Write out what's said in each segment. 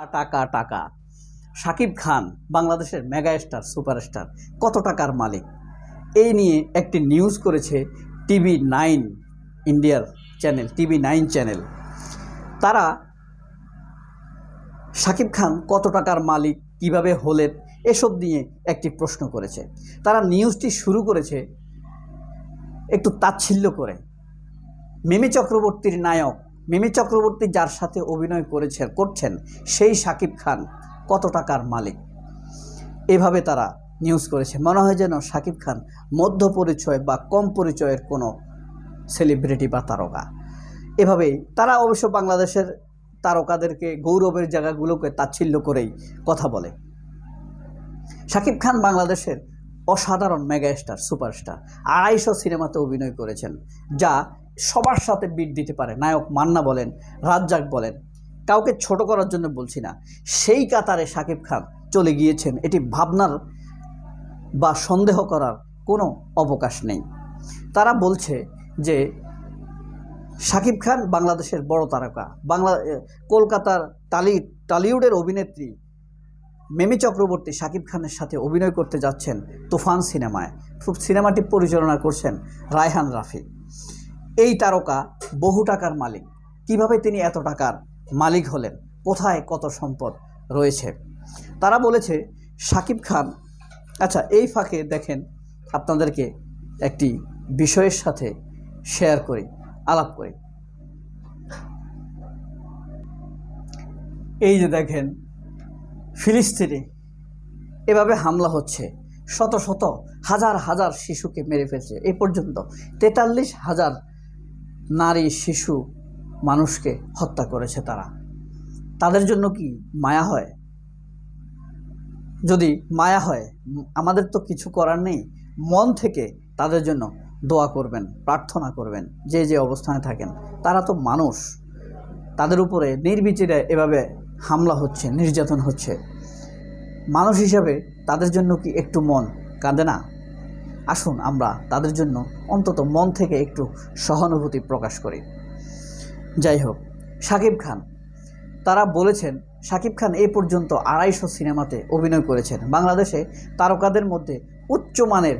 টাকা টাকা শাকিব খান, বাংলাদেশের মেগা স্টার সুপারস্টার, কত টাকার মালিক? এই নিয়ে একটি নিউজ করেছে টিভি নাইন ইন্ডিয়ার চ্যানেল টিভি নাইন চ্যানেল তারা শাকিব খান কত টাকার মালিক, কীভাবে হলেন, এসব নিয়ে একটি প্রশ্ন করেছে। তারা নিউজটি শুরু করেছে একটু তাচ্ছিল্য করে। মিমি চক্রবর্তীর নায়ক মিমি চক্রবর্তী যার সাথে অভিনয় করেছে, করছেন সেই শাকিব খান কত টাকার মালিক? এভাবে তারা নিউজ করেছে। মনে হয় যেন শাকিব খান মধ্য পরিচয় বা কম পরিচয়ের কোনো সেলিব্রিটি বা তারকা। এভাবেই তারা অবশ্য বাংলাদেশের তারকাদেরকে গৌরবের জায়গাগুলোকে তাচ্ছিল্য করেই কথা বলে। শাকিব খান বাংলাদেশের অসাধারণ মেগা স্টার সুপারস্টার, আড়াইশো সিনেমাতে অভিনয় করেছেন, যা সবার সাথে বিট দিতে পারে। নায়ক মান্না বলেন, রাজ্জাক বলেন, কাউকে ছোট করার জন্য বলছি না। সেই কাতারে শাকিব খান চলে গিয়েছেন। এটি ভাবনার বা সন্দেহ করার কোনো অবকাশ নেই। তারা বলছে যে শাকিব খান বাংলাদেশের বড় তারকা। বাংলা কলকাতার টালি, টালিউডের অভিনেত্রী মেমি চক্রবর্তী শাকিব খানের সাথে অভিনয় করতে যাচ্ছেন তুফান সিনেমায়। সিনেমাটি পরিচালনা করছেন রায়হান রাফি। এই তারকা বহু টাকার মালিক। কীভাবে তিনি এত টাকার মালিক হলেন? কোথায় কত সম্পদ রয়েছে? তারা বলেছে শাকিব খান আচ্ছা এই ফাঁকে দেখেন আপনাদেরকে একটি বিষয়ের সাথে শেয়ার করি, আলাপ করি। এই যে দেখেন, ফিলিস্তিনে এভাবে হামলা হচ্ছে। শত শত, হাজার হাজার শিশুকে মেরে ফেলছে। এ পর্যন্ত তেতাল্লিশ হাজার নারী, শিশু মানুষকে হত্যা করেছে তারা। তাদের জন্য কি মায়া হয়? যদি মায়া হয়, আমাদের তো কিছু করার নেই। মন থেকে তাদের জন্য দোয়া করবেন, প্রার্থনা করবেন, যে যে অবস্থানে থাকেন। তারা তো মানুষ। তাদের উপরে নির্বিচারে এভাবে হামলা হচ্ছে, নির্যাতন হচ্ছে। মানুষ হিসাবে তাদের জন্য কি একটু মন কাঁদে না? আসুন আমরা তাদের জন্য অন্তত মন থেকে একটু সহানুভূতি প্রকাশ করি। যাই হোক শাকিব খান। তারা বলেছেন শাকিব খান এ পর্যন্ত আড়াইশো সিনেমাতে অভিনয় করেছেন। বাংলাদেশে তারকাদের মধ্যে উচ্চমানের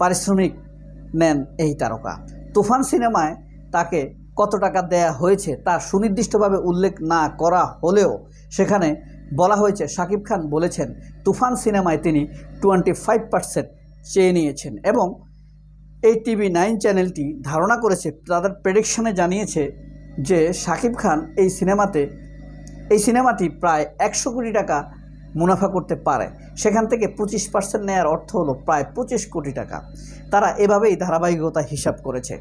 পারিশ্রমিক নেন এই তারকা। তুফান সিনেমায় তাকে কত টাকা দেয়া হয়েছে তা সুনির্দিষ্টভাবে উল্লেখ না করা হলেও সেখানে বলা হয়েছে শাকিব খান বলেছেন, তুফান সিনেমায় তিনি টোয়েন্টি ফাইভ পার্সেন্ট চেয়ে নিয়েছেন এবং এই টিভি নাইন চ্যানেলটি ধারণা করেছে, তাদের প্রেডিকশনে জানিয়েছে যে শাকিব খান এই সিনেমাতে, এই সিনেমাটি প্রায় একশো কোটি টাকা মুনাফা করতে পারে। সেখান থেকে পঁচিশ পার্সেন্ট নেওয়ার অর্থ হলো প্রায় পঁচিশ কোটি টাকা। তারা এভাবেই ধারাবাহিকতা হিসাব করেছে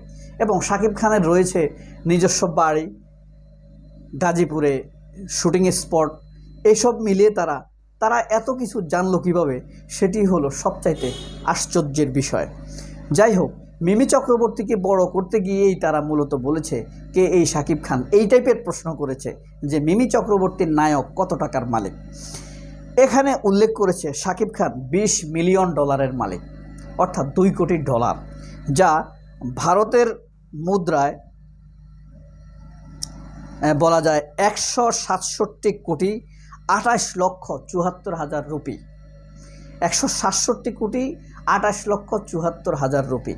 এবং শাকিব খানের রয়েছে নিজস্ব বাড়ি, গাজীপুরে শুটিং স্পট এইসব মিলিয়ে তারা তারা এত কিছু জানলো কীভাবে, সেটি হলো সবচাইতে আশ্চর্যের বিষয়। যাই হোক মিমি চক্রবর্তীকে বড় করতে গিয়েই তারা মূলত বলেছে, কে এই শাকিব খান? এই টাইপের প্রশ্ন করেছে যে মিমি চক্রবর্তীর নায়ক কত টাকার মালিক। এখানে উল্লেখ করেছে শাকিব খান বিশ মিলিয়ন ডলারের মালিক, অর্থাৎ দুই কোটি ডলার, যা ভারতের মুদ্রায় বলা যায় একশো সাতষট্টি কোটি আঠাশ লক্ষ চুয়াত্তর হাজার রুপি। একশো সাতষট্টি কোটি আঠাশ লক্ষ চুয়াত্তর হাজার রুপি।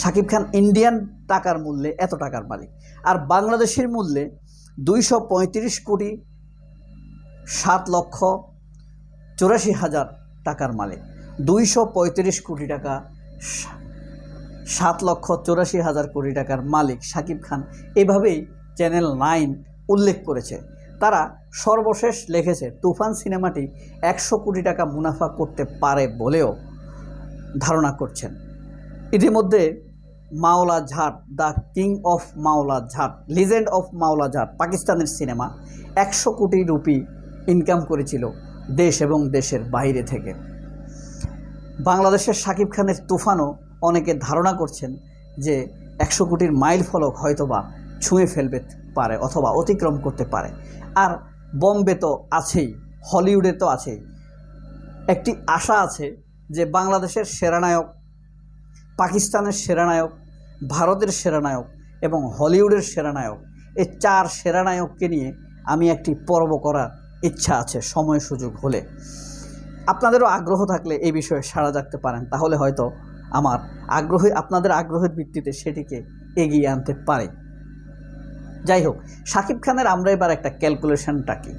শাকিব খান ইন্ডিয়ান টাকার মূল্যে এত টাকার মালিক। আর বাংলাদেশের মূল্যে দুইশো পঁয়ত্রিশ কোটি সাত লক্ষ চুরাশি হাজার টাকার মালিক। দুইশো পঁয়ত্রিশ কোটি টাকা, সাত লক্ষ চৌরাশি হাজার কোটি টাকার মালিক শাকিব খান। এভাবেই চ্যানেল নাইন উল্লেখ করেছে। তারা সর্বশেষ লিখেছে, তুফান সিনেমাটি একশো কোটি টাকা মুনাফা করতে পারে বলেও ধারণা করছেন। ইতিমধ্যে মাওলা ঝাট, দ্য কিং অফ মাওলা ঝাট, লিজেন্ড অফ মাওলা ঝাট, পাকিস্তানের সিনেমা একশো কোটি রুপি ইনকাম করেছিল দেশ এবং দেশের বাইরে থেকে। বাংলাদেশের শাকিব খানের তুফানও অনেকে ধারণা করছেন যে একশো কোটির মাইল ফলক হয়তোবা ছুঁয়ে ফেলবে পারে অথবা অতিক্রম করতে পারে। আর বম্বে তো আছেই, হলিউডে তো আছেই। একটি আশা আছে যে বাংলাদেশের সেরানায়ক পাকিস্তানের সেরানায়ক ভারতের সেরানায়ক এবং হলিউডের সেরানায়ক এই চার সেরানায়ককে নিয়ে আমি একটি পর্ব করার ইচ্ছা আছে সময় সুযোগ হলে। আপনাদেরও আগ্রহ থাকলে এই বিষয়ে সাড়া জাগতে পারেন, তাহলে হয়তো আমার আগ্রহী, আপনাদের আগ্রহের ভিত্তিতে সেটিকে এগিয়ে আনতে পারে। যাই হোক শাকিব খানের আমরা এবার একটা ক্যালকুলেশনটা কি?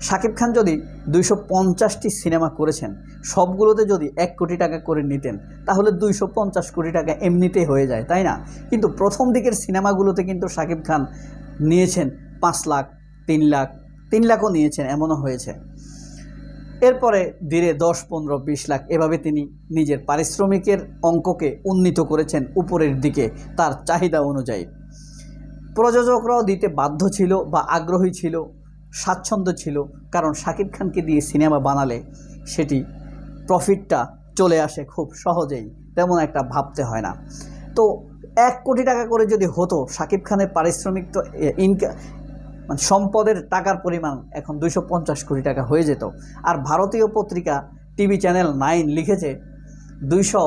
শাকিব খান যদি দুইশো পঞ্চাশটি সিনেমা করেছেন, সবগুলোতে যদি এক কোটি টাকা করে নিতেন, তাহলে দুইশো পঞ্চাশ কোটি টাকা এমনিতেই হয়ে যায়, তাই না? কিন্তু প্রথম দিকের সিনেমাগুলোতে কিন্তু শাকিব খান নিয়েছেন পাঁচ লাখ, তিন লাখ, তিন লাখও নিয়েছেন, এমনও হয়েছে। এরপরে ধীরে দশ, পনেরো, বিশ লাখ, এভাবে তিনি নিজের পারিশ্রমিকের অঙ্ককে উন্নীত করেছেন উপরের দিকে, তার চাহিদা অনুযায়ী। প্রযোজকরাও দিতে বাধ্য ছিল বা আগ্রহী ছিল, স্বাচ্ছন্দ্য ছিল, কারণ শাকিব খানকে দিয়ে সিনেমা বানালে সেটি প্রফিটটা চলে আসে খুব সহজেই, তেমন একটা ভাবতে হয় না। তো এক কোটি টাকা করে যদি হতো, শাকিব খানের পারিশ্রমিক তো ইনকা মানে সম্পদের টাকার পরিমাণ এখন দুইশো পঞ্চাশ কোটি টাকা হয়ে যেত। আর ভারতীয় পত্রিকা টিভি চ্যানেল নাইন লিখেছে দুইশো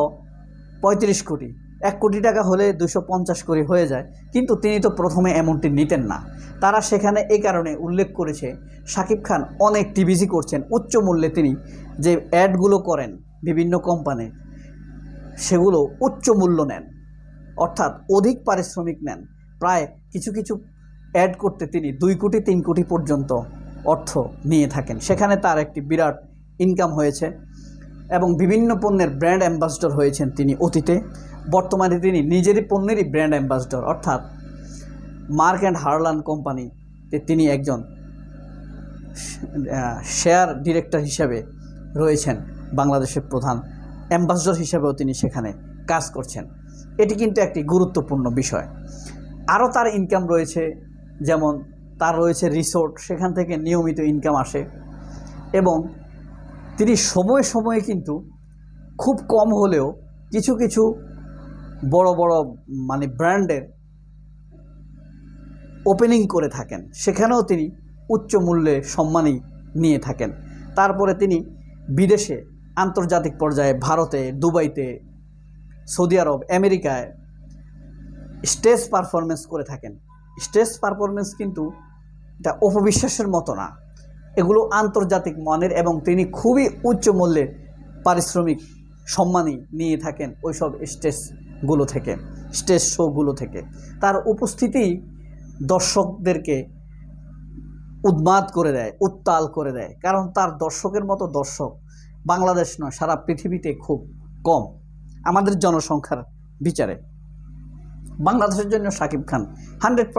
পঁয়ত্রিশ কোটি। এক কোটি টাকা হলে দুশো পঞ্চাশ কোটি হয়ে যায়। কিন্তু তিনি তো প্রথমে এমনটি নিতেন না। তারা সেখানে এই কারণে উল্লেখ করেছে শাকিব খান অনেক টিভিজি করছেন, উচ্চ মূল্যে তিনি যে অ্যাডগুলো করেন বিভিন্ন কোম্পানি সেগুলো উচ্চ মূল্য নেন। অর্থাৎ অধিক পারিশ্রমিক নেন। প্রায় কিছু কিছু অ্যাড করতে তিনি দুই কোটি, তিন কোটি পর্যন্ত অর্থ নিয়ে থাকেন। সেখানে তার একটি বিরাট ইনকাম হয়েছে এবং বিভিন্ন পণ্যের ব্র্যান্ড অ্যাম্বাসডর হয়েছেন তিনি অতীতে। বর্তমানে তিনি নিজেরই পণ্যেরই ব্র্যান্ড অ্যাম্বাসডর অর্থাৎ মার্ক অ্যান্ড হার্লান কোম্পানিতে তিনি একজন শেয়ার ডিরেক্টর হিসাবে রয়েছেন, বাংলাদেশের প্রধান অ্যাম্বাসডর হিসাবেও তিনি সেখানে কাজ করছেন। এটি কিন্তু একটি গুরুত্বপূর্ণ বিষয়। আরও তার ইনকাম রয়েছে, যেমন তার রয়েছে রিসোর্ট সেখান থেকে নিয়মিত ইনকাম আসে এবং তিনি সময়ে সময়ে কিন্তু খুব কম হলেও কিছু কিছু বড় বড় মানে ব্র্যান্ডের ওপেনিং করে থাকেন। সেখানেও তিনি উচ্চ মূল্যে সম্মানই নিয়ে থাকেন। তারপরে তিনি বিদেশে আন্তর্জাতিক পর্যায়ে ভারতে, দুবাইতে, সৌদি আরব, আমেরিকায় স্টেজ পারফরমেন্স করে থাকেন। স্টেজ পারফরমেন্স কিন্তু এটা অপবিশ্বাসের মতো না। এগুলো আন্তর্জাতিক মানের এবং তিনি খুবই উচ্চ মূল্যে পারিশ্রমিক সম্মানই নিয়ে থাকেন ওইসব স্টেজগুলো থেকে, স্টেজ শোগুলো থেকে। তার উপস্থিতি দর্শকদেরকে উন্মাদ করে দেয়, উত্তাল করে দেয়। কারণ তার দর্শকের মতো দর্শক বাংলাদেশ নয়, সারা পৃথিবীতে খুব কম। আমাদের জনসংখ্যার বিচারে। বাংলাদেশের জন্য সাকিব খান হান্ড্রেড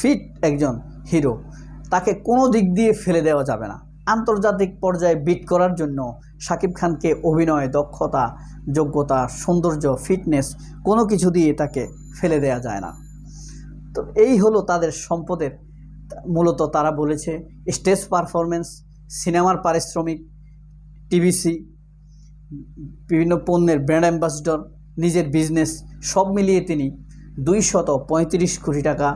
ফিট একজন হিরো। তাকে কোনো দিক দিয়ে ফেলে দেওয়া যাবে না। আন্তর্জাতিক পর্যায়ে বিট করার জন্য শাকিব খানকে অভিনয়, দক্ষতা, যোগ্যতা, সৌন্দর্য ফিটনেস কোনো কিছু দিয়ে তাকে ফেলে দেওয়া যায় না। তো এই হলো তাদের সম্পদের। মূলত তারা বলেছে, স্টেজ পারফরমেন্স সিনেমার পারিশ্রমিক, টিভিসি, বিভিন্ন পণ্যের ব্র্যান্ড অ্যাম্বাসডর, নিজের বিজনেস সব মিলিয়ে তিনি দুইশত পঁয়ত্রিশ কোটি টাকা,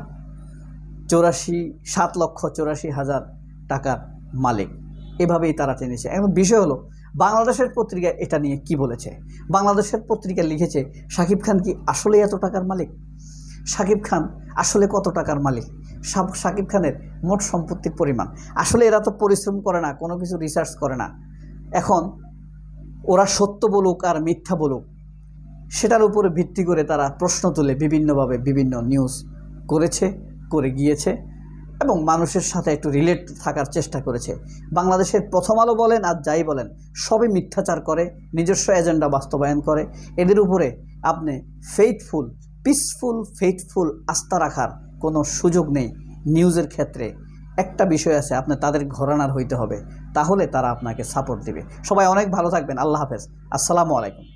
চৌরাশি, সাত লক্ষ চৌরাশি হাজার টাকার মালিক। এভাবেই তারা টেনেছে এখন বিষয় হলো, বাংলাদেশের পত্রিকা এটা নিয়ে কি বলেছে? বাংলাদেশের পত্রিকা লিখেছে, শাকিব খান কি আসলে এত টাকার মালিক? শাকিব খান আসলে কত টাকার মালিক? শাকিব খানের মোট সম্পত্তির পরিমাণ। আসলে এরা তো পরিশ্রম করে না, কোনো কিছু রিসার্চ করে না। এখন ওরা সত্য বলুক আর মিথ্যা বলুক, সেটার উপরে ভিত্তি করে তারা প্রশ্ন তুলে, বিভিন্নভাবে বিভিন্ন নিউজ করেছে, করে গিয়েছে। এবং মানুষের সাথে একটু রিলেট থাকার চেষ্টা করেছে। বাংলাদেশের প্রথম আলো বলেন আর যাই বলেন, সবই মিথ্যাচার করে, নিজস্ব এজেন্ডা বাস্তবায়ন করে। এদের উপরে আপনি ফেইথফুল পিসফুল ফেইথফুল আস্থা রাখার কোনো সুযোগ নেই নিউজের ক্ষেত্রে। একটা বিষয় আছে, আপনি তাদের ঘরানার হইতে হবে, তাহলে তারা আপনাকে সাপোর্ট দিবে। সবাই অনেক ভালো থাকবেন, আল্লাহ হাফেজ। আসসালামু আলাইকুম।